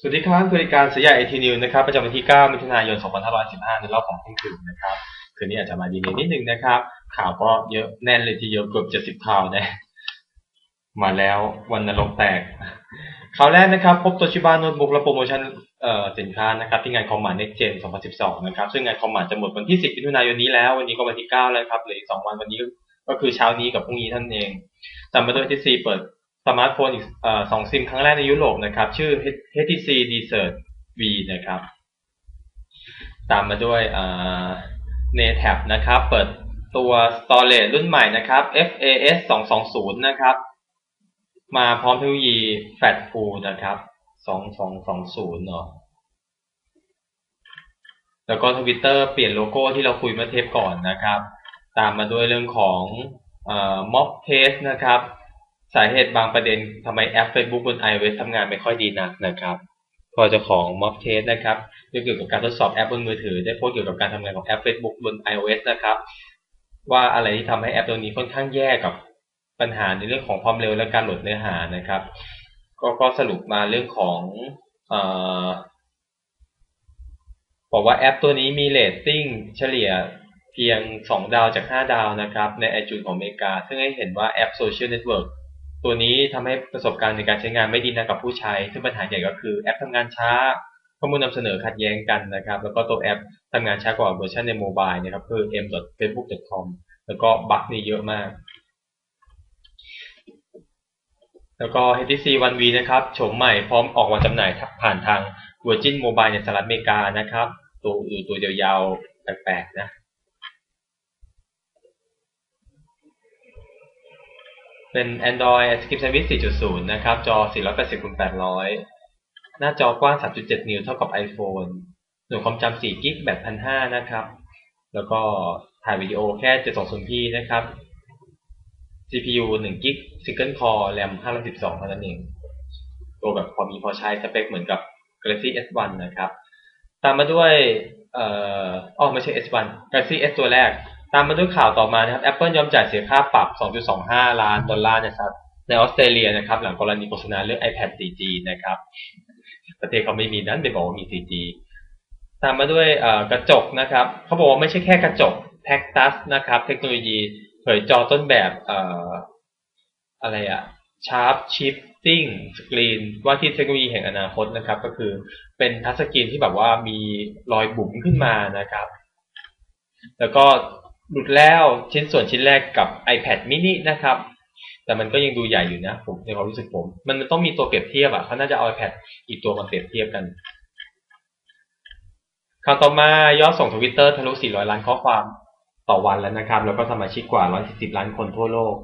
สวัสดีครับบริการสยามไอทีนิวนะครับประจำวันที่ 9 มิถุนายน 2515 ในรอบของเที่ยงคืนนะครับคืนนี้อาจจะมาดีนิดนึงนะครับ ข่าวก็เยอะแน่นเลยทีเดียวเกือบ70ข่าวนะมาแล้ววันนรกแตกข่าวแรกนะครับ พบตัวชิบาโน้ตบุ๊กและโปรโมชั่นสินค้านะครับที่งานคอมมานด์ Next Gen 2012 นะครับ ซึ่งงานคอมมานด์จะหมดวันที่ 10 มิถุนายนนี้แล้ว วันนี้ก็วันที่ 9 แล้วครับเหลืออีก2วันวันนี้ก็คือเช้านี้กับพรุ่งนี้ท่านเองจำมาด้วยที่4เปิด สมาร์ทโฟนอีกสองซิมครั้งแรกในยุโรปนะครับ ชื่อ HTC Desert V นะครับ ตามมาด้วย NATAB นะครับ เปิดตัว Storage รุ่นใหม่นะครับ FAS 220 นะครับ มาพร้อมเทคโนโลยี Fat Pool นะครับ 2220 เนาะแล้วก็ทวิตเตอร์เปลี่ยนโลโก้ที่เราคุยเมื่อเทปก่อนนะครับ ตามมาด้วยเรื่องของ Mob Test นะครับ สาเหตุบางประเด็นทำไมแอป Facebook บน iOS ทำงานไม่ค่อยดีนักนะครับพอเจ้าของ Mock Test นะครับเกี่ยวกับการทดสอบแอปบนมือถือ ได้โพสเกี่ยวกับการทำงานของแอป Facebook บน iOS นะครับ ว่าอะไรที่ทำให้แอปตัวนี้ค่อนข้างแย่กับปัญหาในเรื่องของความเร็วและการโหลดเนื้อหานะครับ ก็ก็สรุปมาเรื่องของอบอกว่าแอปตัวนี้มีเรตติ้งเฉลี่ยเพียง 2 ดาวจาก 5 ดาวนะครับ ในไอจูนของอเมริกา ซึ่งให้เห็นว่าแอปโซเชียลเน็ตเวิร์ก ตัวนี้ทำให้ประสบการณ์ในการใช้งานไม่ดีนะกับผู้ใช้ ซึ่งปัญหาใหญ่ก็คือแอปทำงานช้า ข้อมูลนำเสนอขัดแย้งกันนะครับ แล้วก็ตัวแอปทำงานช้ากว่าเวอร์ชันในโมบายนะครับคือ m.facebook.com แล้วก็บั๊กนี่เยอะมากแล้วก็ HTC One V นะครับ โฉมใหม่พร้อมออกวางจำหน่ายผ่านทาง Virgin Mobile ในสหรัฐอเมริกานะครับ ตัวอยู่ตัวยาวๆ แปลกๆ นะ เป็น Android Script Service 4.0 นะครับ จอ 480คูณ800 หน้าจอกว้าง 3.7 นิ้วเท่ากับ iPhone หน่วยความจำ4กิกแบต1,500 นะครับ แล้วก็ถ่ายวิดีโอแค่ 720p นะครับ CPU 1กิก Single Core RAM 512เท่านั้นเอง ตัวแบบพอมีพอใช้สเปคเหมือนกับ Galaxy S1 นะครับ ตามมาด้วยเอ่ออ๋อไม่ใช่ S1 Galaxy S ตัวแรกามมาด้วยข่าวต่อมานะครับ Apple ยอมจ่ายเสียค่าปรับ 2.25 ล้านดอลลาร์นะครับ ในออสเตรเลียนะครับ หลังกรณีโฆษณาเรื่อง iPad 4G นะครับ ประเทศเขาไม่มีนั้นไปบอกว่ามี 4G ตามมาด้วยกระจกนะครับ เขาบอกว่าไม่ใช่แค่กระจก t a c t u s นะครับ เทคโนโลยีเผยจอต้นแบบอะไรอะ Sharp Shifting Screen ว่าที่เทคโนโลยีแห่งอนาคตนะครับ ก็คือเป็นทัชสกรีนที่แบบว่ามีรอยบุ๋มขึ้นมานะครับ แล้วก็ หลุดแล้วชิ้นส่วนชิ้นแรกกับ iPad mini นะครับ แต่มันก็ยังดูใหญ่อยู่นะ ผมในความรู้สึกผม มันต้องมีตัวเปรียบเทียบอะเขาน่าจะเอา iPad อีกตัวมาเปรียบเทียบกันข่าวต่อมายอดส่งทวิตเตอร์ทะลุ 400 ล้านข้อความต่อวันแล้วนะครับ แล้วก็สมาชิกกว่า 140 ล้านคนทั่วโลก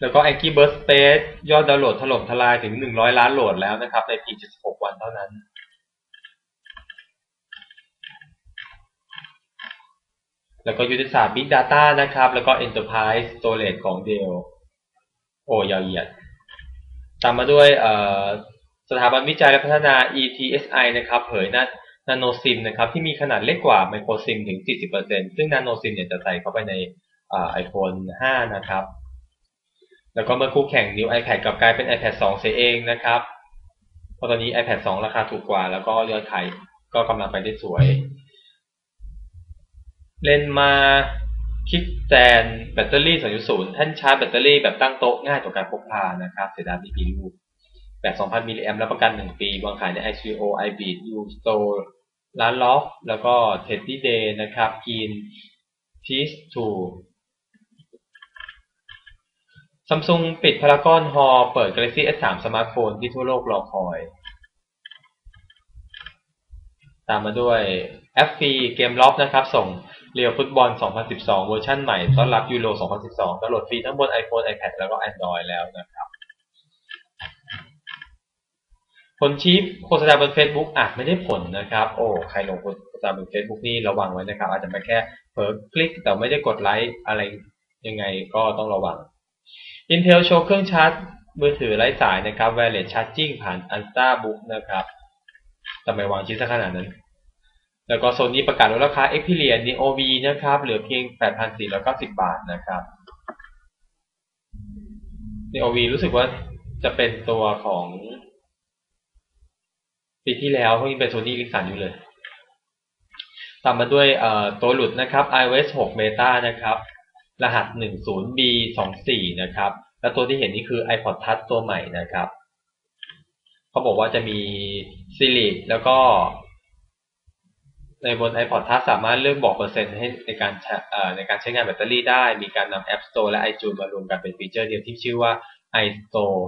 แล้วก็ Angry Birds Space ยอดดาวน์โหลดถล่มทลายถึง 100 ล้านโหลดแล้วนะครับ ในเพียง76 วันเท่านั้น แล้วก็ยุทธศาสตร์ Big Data นะครับ แล้วก็ Enterprise Storage ของ Dell โอ้ยาวเหยียด ตามมาด้วยสถาบันวิจัยและพัฒนา ETSI นะครับ เผยนานาโนซิมนะครับ ที่มีขนาดเล็กกว่าไมโครซิมถึง 40%ซึ่งนาโนซิมเนี่ยจะใส่เข้าไปในไอโฟน 5 นะครับ แล้วก็เมื่อคู่แข่ง New iPad กับกลายเป็น iPad 2 เสียเองนะครับ เพราะตอนนี้ iPad 2 ราคาถูกกว่า แล้วก็ยอดขายก็กำลังไปได้สวย เลนมาคิดแจนแบตเตอรี่ 2.0 ท่านชาร์จแบตเตอรี่แบบตั้งโต๊ะง่ายต่อการพกพานะครับเสียดายไมีปีลูกแบบ 2,000 มิลลิแอมป์รับประกัน 1 ปีวางขายใน ICO iBeat U Store ร้านล็อกแล้วก็ Teddy Day นะครับกิน Peace 2ซัมซุงปิดพารากอนฮอเปิด Galaxy S3 สมาร์ทโฟนที่ทั่วโลกรอคอย ตามมาด้วยแอฟฟีเกมล็อบนะครับ ส่ง เรียวฟุตบอล 2012 เวอร์ชันใหม่ต้อนรับยูโร 2012ดาวน์โหลดฟรีทั้งบน iPhone iPad แล้วก็ Android แล้วนะครับ ผลชีพโฆษณาบน Facebook อาจไม่ได้ผลนะครับ โอ้ ใครลงโฆษณาบน Facebook นี่ระวังไว้นะครับ อาจจะไปแค่เพิร์คลิกแต่ไม่ได้กดไลค์อะไรยังไงก็ต้องระวัง Intel โชว์เครื่องชาร์จมือถือไร้สายนะครับ Wireless Charging ผ่าน Ultrabook นะครับทำไมวางชิ้นขนาดนั้น แล้วก็โซนนี้ประกาศลดราคา Xperia Neo V นะครับ เหลือเพียง 8,490 บาทนะครับ Neo V รู้สึกว่าจะเป็นตัวของปีที่แล้วเขายังเป็นโซนี่ลิสันอยู่เลย ตามมาด้วยตัวหลุดนะครับ iOS 6 Beta นะครับ รหัส 10B24 นะครับ และตัวที่เห็นนี่คือ iPod Touch ตัวใหม่นะครับ เขาบอกว่าจะมีซีรีแล้วก็ ในบน iPod Touch สามารถเลือกบอกเปอร์เซ็นต์ให้ในการในการใช้งานแบตเตอรี่ได้ มีการนำ App Store และ iTunes มารวมกันเป็นฟีเจอร์เดียวที่ชื่อว่า iStore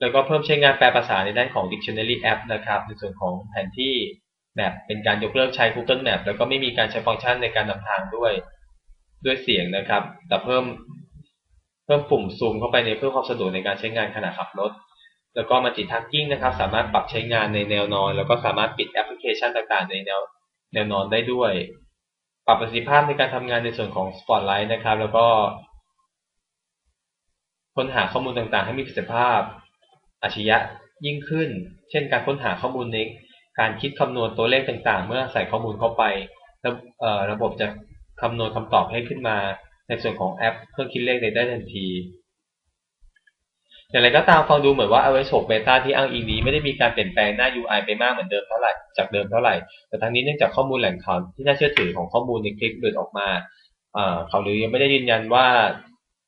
แล้วก็เพิ่มใช้งานแปลภาษาในด้านของ Dictionary App นะครับ ในส่วนของแผนที่แมปเป็นการยกเลิกใช้ Google Map แล้วก็ไม่มีการใช้ฟังก์ชันในการนำทางด้วยด้วยเสียงนะครับ แต่เพิ่มเพิ่มปุ่มซูมเข้าไปในเพื่อความสะดวกในการใช้งานขณะขับรถ แล้วก็มัลติทักกิ้งนะครับ สามารถปรับใช้งานในแนวนอน แล้วก็สามารถปิดแอปพลิเคชันต่างๆ ในแนว แนวนอนได้ด้วย ปรับประสิทธิภาพในการทำงานในส่วนของ Spotlight นะครับ แล้วก็ค้นหาข้อมูลต่างๆ ให้มีประสิทธิภาพอัจฉริยะยิ่งขึ้น เช่น การค้นหาข้อมูลในการคิดคำนวณตัวเลขต่างๆ เมื่อใส่ข้อมูลเข้าไประบบจะคำนวณคำตอบให้ขึ้นมาในส่วนของแอปเครื่องคิดเลขได้ทันที อย่างไรก็ตามฟังดูเหมือนว่า iOS 6 Beta ที่อ้างอิงนี้ไม่ได้มีการเปลี่ยนแปลงหน้า UI ไปมากเหมือนเดิมเท่าไหร่จากเดิมเท่าไหร่ แต่ทั้งนี้เนื่องจากข้อมูลแหล่งข่าวที่น่าเชื่อถือของข้อมูลในคลิปหลุดออกมาเขาหรือยังไม่ได้ยืนยันว่า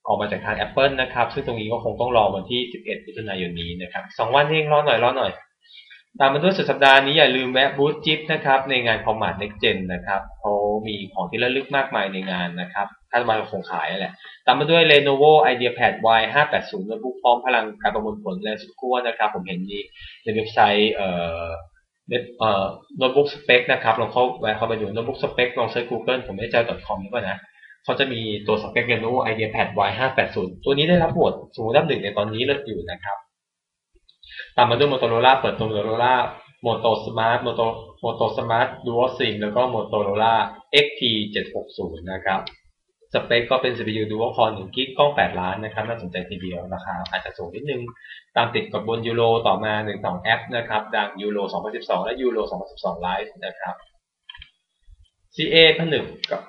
ออกมาจากทาง Apple นะครับ ซึ่งตรงนี้ก็คงต้องรอวันที่ 11มิถุนายนนี้นะครับสองวันเองรอหน่อยรอหน่อย ตามมาด้วยสุดสัปดาห์นี้อย่าลืมแวะบูธจิ๊บนะครับ ในงานคอมมานด์เน็กเจนนะครับเขามีของที่ระลึกมากมายในงานนะครับคาดว่าคงขายแหละ ตามมาด้วย Lenovo IdeaPad Y 580โน้ตบุ๊กพร้อมพลังการประมวลผลแรงสุดขั้วนะครับ ผมเห็นมีในเว็บไซต์เอ่อเอ่อโน้ตบุ๊กสเปคนะครับลองเข้าแวะเข้าไปดูโน้ตบุ๊กสเปคลองเซิร์ช Google ผมไม่เจอ .com ก็นะเขาจะมีตัวสเปค Lenovo IdeaPad Y 580ตัวนี้ได้รับโหวตสูงดับหนึ่งในตอนนี้เลิศอยู่นะครับ ตามมาด้วย Motorola เปิดตัว Motorola Moto Smart Moto Moto Smart Dual SIM แล้วก็ Motorola XT 760นะครับสเปคก็เป็น CPU Dual Core 1กิกกล้อง 8 ล้านนะครับ น่าสนใจทีเดียวราคาอาจจะสูงนิดนึง ตามติดกับบนยูโรต่อมา 1 2 แอปนะครับ ดังยูโร2012 และยูโร2012 Live นะครับ CA ผนึกกับ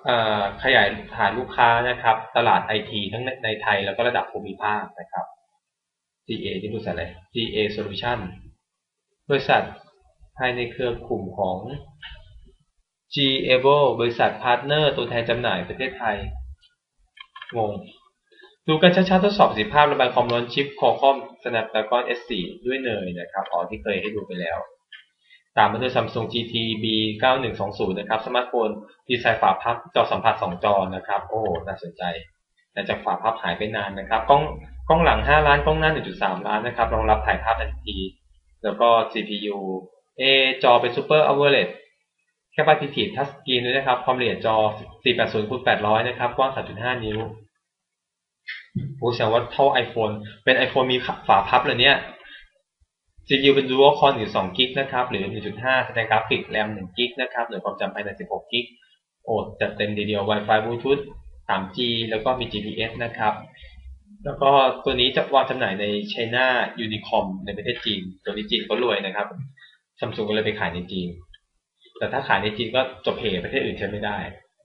ขยายฐานลูกค้านะครับ ตลาดไอทีทั้งในไทยแล้วก็ระดับภูมิภาคนะครับ GA ที่บริษัทอะไร GA Solution บริษัทภายในเครือกลุ่มของ g a b l e บริษัทพาร์ทเนอร์ตัวแทนจำหน่ายประเทศไทย งง ดูกันชัดๆทดสอบสิภาพระบายความร้อนชิปคอคอม Snapdragon S4 ด้วยเนยนะครับ อ๋อที่เคยให้ดูไปแล้ว ตามมาด้วย Samsung GT B 9120 นะครับ สมาร์ทโฟนดีไซน์ฝาพับจอสัมผัส 2 จอนะครับ โอ้ น่าสนใจแต่จากฝาพับหายไปนานนะครับ กล้อง กล้องหลัง 5 ล้านกล้องหน้า 1.3 ล้านนะครับ รองรับถ่ายภาพทันที แล้วก็ CPU เอจอเป็น Super AMOLED แค่ปฏิทินทัชสกรีนด้วยนะครับ ความละเอียดจอ 480คูณ800 นะครับ กว้าง 3.5 นิ้วโอ้แสดงว่าเท่า iPhone เป็น iPhone มีฝาพับเลยเนี่ย CPU เป็น Dual Core อยู่2 g b นะครับ หรือ 1.5 แสดงกราฟิกแรม1 g b นะครับ หรือความจำภายใน 16 g b โอ้จัดเต็มดีเดียว Wi-Fi Bluetooth 3G แล้วก็มี GPS นะครับ แล้วก็ตัวนี้จะวางจำหน่ายใน China Unicom ในประเทศจีน ตัวนี้จีนก็รวยนะครับซัมซุงก็เลยไปขายในจีน แต่ถ้าขายในจีนก็จบเพประเทศอื่นใช้ไม่ได้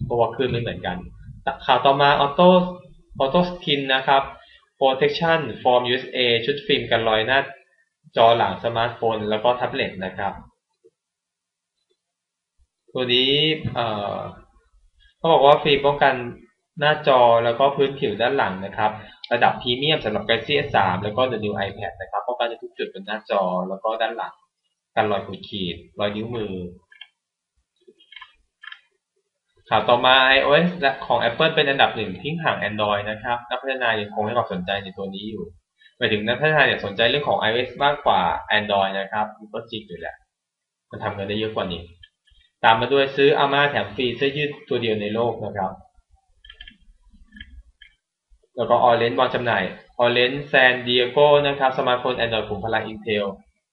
เพราะว่าคลื่นไม่เหมือนกัน ข่าวต่อมา Auto Auto Skin นนะครับ Protection Form USA ชุดฟิล์มกันรอยหน้าจอหลังสมาร์ทโฟน แล้วก็แท็บเล็ตนะครับ ตัวนี้ เอ่อเขาบอกว่าฟิล์มป้องกัน หน้าจอแล้วก็พื้นผิวด้านหลังนะครับ ระดับพรีเมียมสำหรับ Galaxy S3 แล้วก็ The New iPad นะครับป้องกันทุกจุดบนหน้าจอแล้วก็ด้านหลังกันรอยขูดขีด รอยนิ้วมือข่าวต่อมา iOS และของ Apple เป็นอันดับหนึ่งทิ้งห่าง Android นะครับ นักพัฒนายังคงให้ความสนใจในตัวนี้อยู่หมายถึงนักพัฒนาอยากสนใจเรื่องของ iOS มากกว่า Android นะครับก็จริงอยู่แหละ มันทำเงินได้เยอะกว่านี้ ตามมาด้วยซื้ออาม่าแถมฟรีเสื้อยืดตัวเดียวในโลกนะครับ แล้วก็ออเรนต์วางจำหน่ายออเรนต์แซนดิเอโกนะครับสมาร์ทโฟน Android ขุมพลัง Intel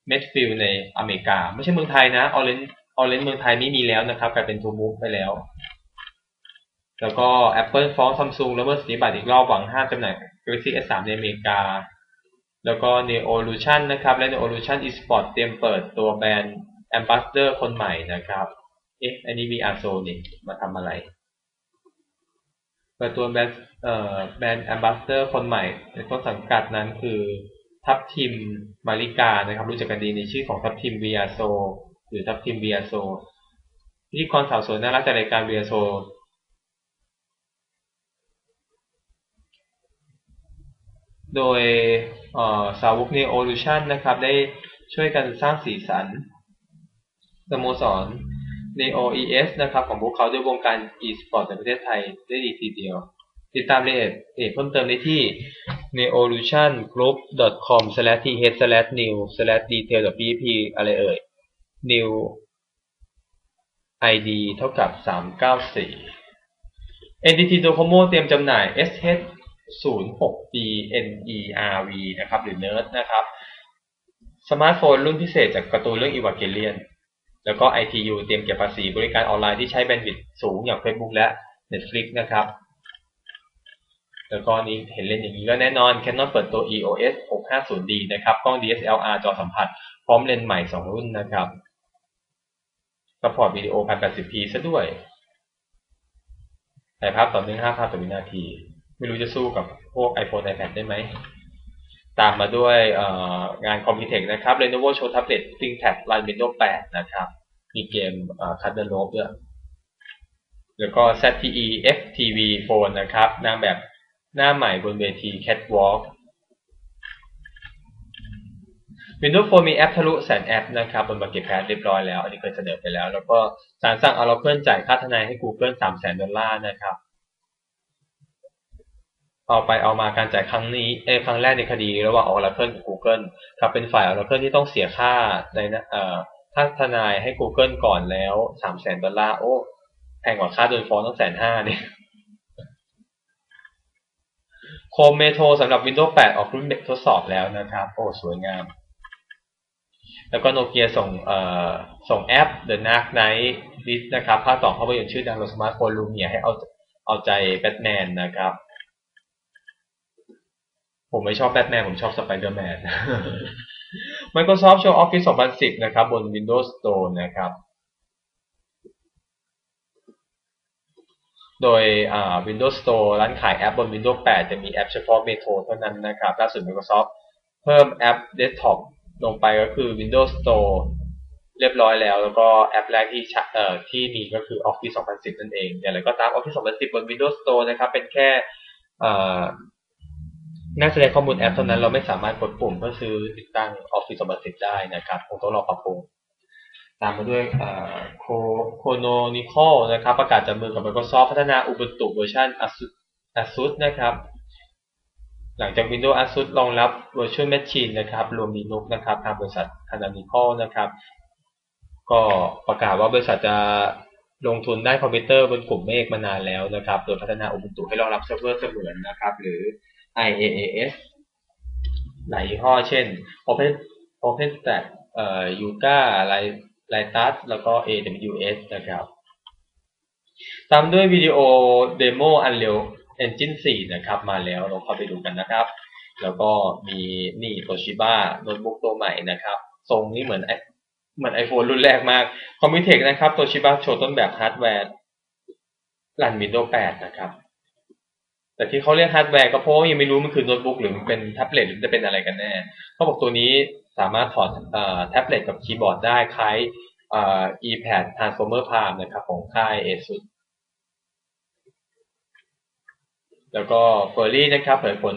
เมดฟิลในอเมริกา ไม่ใช่เมืองไทยนะออเรนต์ออเรนต์เมืองไทยไม่มีแล้วนะครับกลายเป็นทูมูฟไปแล้ว แล้วก็ Apple ฟ้องซัมซุงแล้วเมื่อสิทธิบัตรอีกรอบหวังห้ามจำหน่าย Galaxy S3 ในอเมริกา แล้วก็ Neolution นะครับ และ Neolution Esport เตรียมเปิดตัวแบรนด์ Ambassador คนใหม่นะครับ เอ๊ะ อันนี้มีอาโซนี่มาทำอะไร เปิดตัวแบรนด์แบรนด์แอมบาสเตอร์คนใหม่ในต้นสังกัดนั้นคือทับทิมมาริกานะครับ รู้จักกันดีในชื่อของทับทิมเบียโซ หรือทับทิมเบียโซพิธีกรสาวสวยน่ารักจากรายการเบียโซโดยสาวกเนโอลูชันนะครับ ได้ช่วยกันสร้างสีสันสโมสร Neo ES นะครับของพวกเขาด้วยวงการ e-sport ในประเทศไทยได้ดีทีเดียว ติดตามรายละเอียดเพิ่มเติมได้ที่ neolutiongroup.com/th/new/detail.pp อะไรเอ่ย new id เท่ากับ 394 NTT Docomo เตรียมจำหน่าย SH 06 DNERV นะครับ หรือ NERD นะครับ สมาร์ทโฟนรุ่นพิเศษจากการ์ตูนเรื่องอีวาเกเลียน แล้วก็ ITU เตรียมเก็บภาษีบริการออนไลน์ที่ใช้แบนด์วิดต์สูงอย่าง Facebook และ Netflix นะครับ แล้วก็นี้เห็นเล่นอย่างนี้ก็แน่นอน Canon เปิดตัว EOS 650D นะครับ กล้อง DSLR จอสัมผัส พร้อมเลนส์ใหม่ 2 รุ่นนะครับสปอร์ตวิดีโอ 1080p ซะด้วยถ่ายภาพต่อเนื่อง5ภาพต่อวินาที ไม่รู้จะสู้กับพวก iPhone iPad ได้ไหม ตามมาด้วยงาน Computex นะครับ Lenovo Show Tablet ThinkPad Run Windows 8นะครับ มีเกม Cut the Rope ด้วยแล้วก็ ZTE FTV Phone นะครับนางแบบหน้าใหม่บนเวที Catwalk Windows Phone มีแอปทะลุแสนแอปนะครับบน Market Pass เรียบร้อยแล้ว อันนี้เคยเสนอไปแล้ว แล้วก็สารสั่ง Oracle จ่ายค่าทนายให้ Google 3 0 0 0 0ดอลลาร์นะครับ เอาไปเอามาการจ่ายครั้งนี้เอครั้งแรกในคดีระหว่าง Oracle กับ Google ครับเป็นฝ่าย Oracle ที่ต้องเสียค่าในเอ่อค่าทนายให้ Google ก่อนแล้ว3 0 0 0 0 0ดอลลาร์โอ้แพงกว่าค่าโดนฟ้องตั้งแสนห้าเนี่ยโคมเมโทรสำหรับ Windows 8 ออกรุ่นทดสอบแล้วนะครับ โอ้ สวยงาม แล้วก็โนเกียส่งเอ่อส่งแอป The Dark Knight นะครับภาคต่อภาพยนตร์ชื่อดังบนสมาร์ทโฟนลูเมียให้เอาเอาใจแบทแมนนะครับ ผมไม่ชอบแบทแมนผมชอบสไปเดอร์แมน Microsoft Show Office 2010 นะครับ บน Windows Store นะครับ โดย Windows Store ร้านขายแอปบน Windows 8 จะมีแอปเฉพาะ Metro เท่านั้นนะครับ ล่าสุด Microsoft เพิ่มแอป Desktop ลงไปก็คือ Windows Store เรียบร้อยแล้ว แล้วก็แอปแรกที่เอ่อที่มีก็คือ Office 2010 นั่นเองอย่างไรก็ตาม Office 2010 บน Windows Store นะครับ เป็นแค่ น่าแสดงข้อมูลแอปเท่านั้นเราไม่สามารถกดปุ่มเพื่อซื้อติดตั้ง Office 2010ได้นะครับคงต้องรอปรับปรุงตามมาด้วยโคโคโนนิคอลนะครับ ประกาศจับมือกับ Microsoft พัฒนา Ubuntu เวอร์ชัน ASUS นะครับ หลังจาก Windows ASUS รองรับ Virtual Machine นะครับ รวม Linux นะครับ ทางบริษัท Canonical นะครับ ก็ประกาศว่าบริษัทจะลงทุนได้คอมพิวเตอร์บนกลุ่มเมฆมานานแล้วนะครับ โดยพัฒนา Ubuntu ให้รองรับเซิร์ฟเวอร์เสมือนนะครับ หรือ IaaS หลายยี่ห้อเช่น Open OpenStack เอ่อ Yuga อะไร l i t u s แล้วก็ AWS นะครับ ตามด้วยวิดีโอเดโม Unreal Engine 4 นะครับ มาแล้วเราเข้าไปดูกันนะครับ แล้วก็มีนี่โตชิบ้าโน้ตบุ๊กตัวใหม่นะครับ ทรงนี้เหมือนเหมือน iPhone รุ่นแรกมากคอมพิวเทคนะครับโตชิบ้าโชว์ต้นแบบฮาร์ดแวร์รัน Windows 8 นะครับ แต่ที่เขาเรียกฮาร์ดแวร์ก็เพราะว่ายังไม่รู้มันคือโน้ตบุ๊กหรือมันเป็นแท็บเล็ตหรือจะเป็นอะไรกันแน่เขาบอกตัวนี้สามารถถอดแท็บเล็ตกับคีย์บอร์ดได้คล้าย ePad Transformer Palm นะครับของค่าย ASUS แล้วก็ f u r r y นะครับเผยผล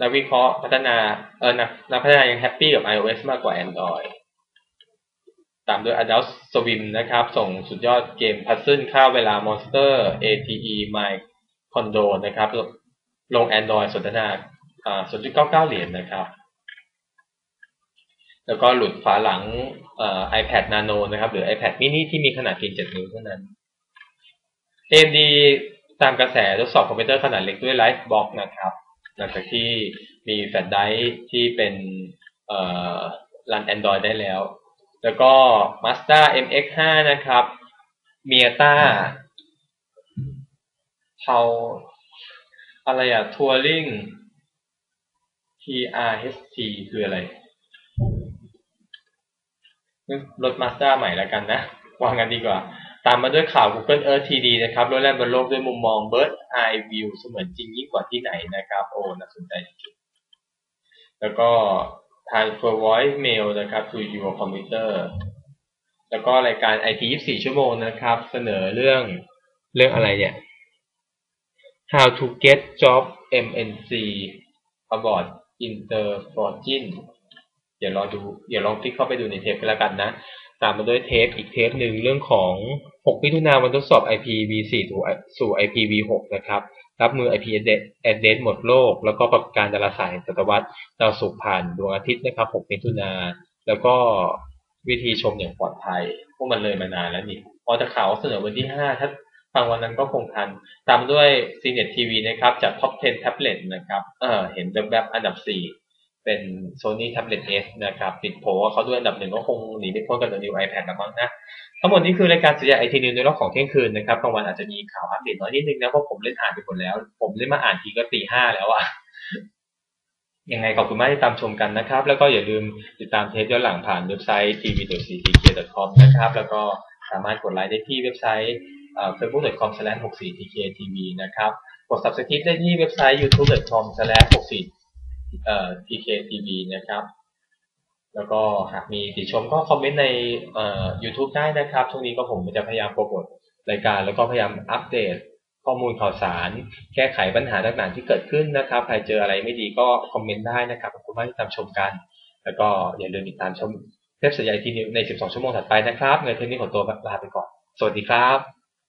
นักวิเคราะห์พัฒนาเออนักนักพัฒนายังแฮปปี้กับ iOS มากกว่า Android ตามด้วย Adult Swim นะครับ ส่งสุดยอดเกมพัซเซิลข้าเวลา Monster ATE My Condo นะครับ ลง Android สนทนา0.99เหรียญนะครับ แล้วก็หลุดฝาหลัง iPad Nano นะครับ หรือ iPad mini ที่มีขนาดเพียง7นิ้วเท่านั้น AMD ตามกระแสทดสอบคอมพิวเตอร์ขนาดเล็กด้วย Livebox นะครับ หลังจากที่มีแฟลชไดร์ที่เป็นรัน Android ได้แล้ว แล้วก็ Mazda MX5 นะครับ m i a t a เทาอะไรอะ Touring TRHT คืออะไรรถมาสด้าใหม่แล้วกันนะ วางกันดีกว่า ตามมาด้วยข่าว Google Earth 3D นะครับรถแล่นบนโลกด้วยมุมมอง Bird Eye View เสมือนจริงยิ่งกว่าที่ไหนนะครับ โอ้ น่าสนใจจริงแล้วก็ transfer voice mail นะครับ to your computer แล้วก็รายการ IT 24 ชั่วโมงนะครับ เสนอเรื่องเรื่องอะไรเนี่ย how to get job MNC about Interfortune เดี๋ยวรอดู เดี๋ยวลองคลิกเข้าไปดูในเทปกันแล้วกันนะ ตามมาด้วยเทปอีกเทปหนึ่งเรื่องของ 6 มิถุนาวันทดสอบ IPv4 สู่ IPv6 นะครับ รับมือ IP address หมดโลก แล้วก็ปรับการดาราศาสตร์แห่งศตวรรษดาวศุกร์ผ่านดวงอาทิตย์นะครับ 6 มิถุนาแล้วก็วิธีชมอย่างปลอดภัย พวกมันเลยมานานแล้วนี่พอจะข่าวเสนอวันที่ 5 ถ้า ฟังวันนั้นก็คงทัน ตามด้วย CNET TV นะครับ จาก Top 10 Tablet นะครับเออเห็นแบบๆอันดับ 4 เป็น Sony Tablet S นะครับ ติดโผว่าเขาด้วยอันดับหนึ่งก็คงหนีไม่พ้นกับ The New iPad แล้วมั้งนะ ทั้งหมดนี้คือรายการสุดยอดไอทีนิวในรอบของเที่ยงคืนนะครับบางวันอาจจะมีข่าวอัปเดตน้อยนิดนึงนะเพราะผมเล่นอ่านไปหมดแล้ว ผมเล่นมาอ่านทีก็ตีห้าแล้วอะยังไงขอบคุณมากที่ตามชมกันนะครับ แล้วก็อย่าลืมติดตามเทปย้อนหลังผ่านเว็บไซต์ tv.ctk.com นะครับ แล้วก็สามารถกดไลค์ได้ที่เว็บไซต์ facebook.com/64tktv นะครับ กด subscribe ได้ที่เว็บไซต์ youtube.com/64tktv นะครับ แล้วก็หากมีติชมก็คอมเมนต์ในเอ่อ YouTube ได้นะครับ ช่วงนี้ก็ผมจะพยายามโปรโมทรายการ แล้วก็พยายามอัปเดตข้อมูลข่าวสาร แก้ไขปัญหาต่างๆที่เกิดขึ้นนะครับ ใครเจออะไรไม่ดีก็คอมเมนต์ได้นะครับ ขอบคุณมากที่ตามชมกัน แล้วก็อย่าลืมติดตามชมเทปสัญญาทีนิวใน 12 ชั่วโมงถัดไปนะครับในเทปนี้ขอตัวลาไปก่อน สวัสดีครับ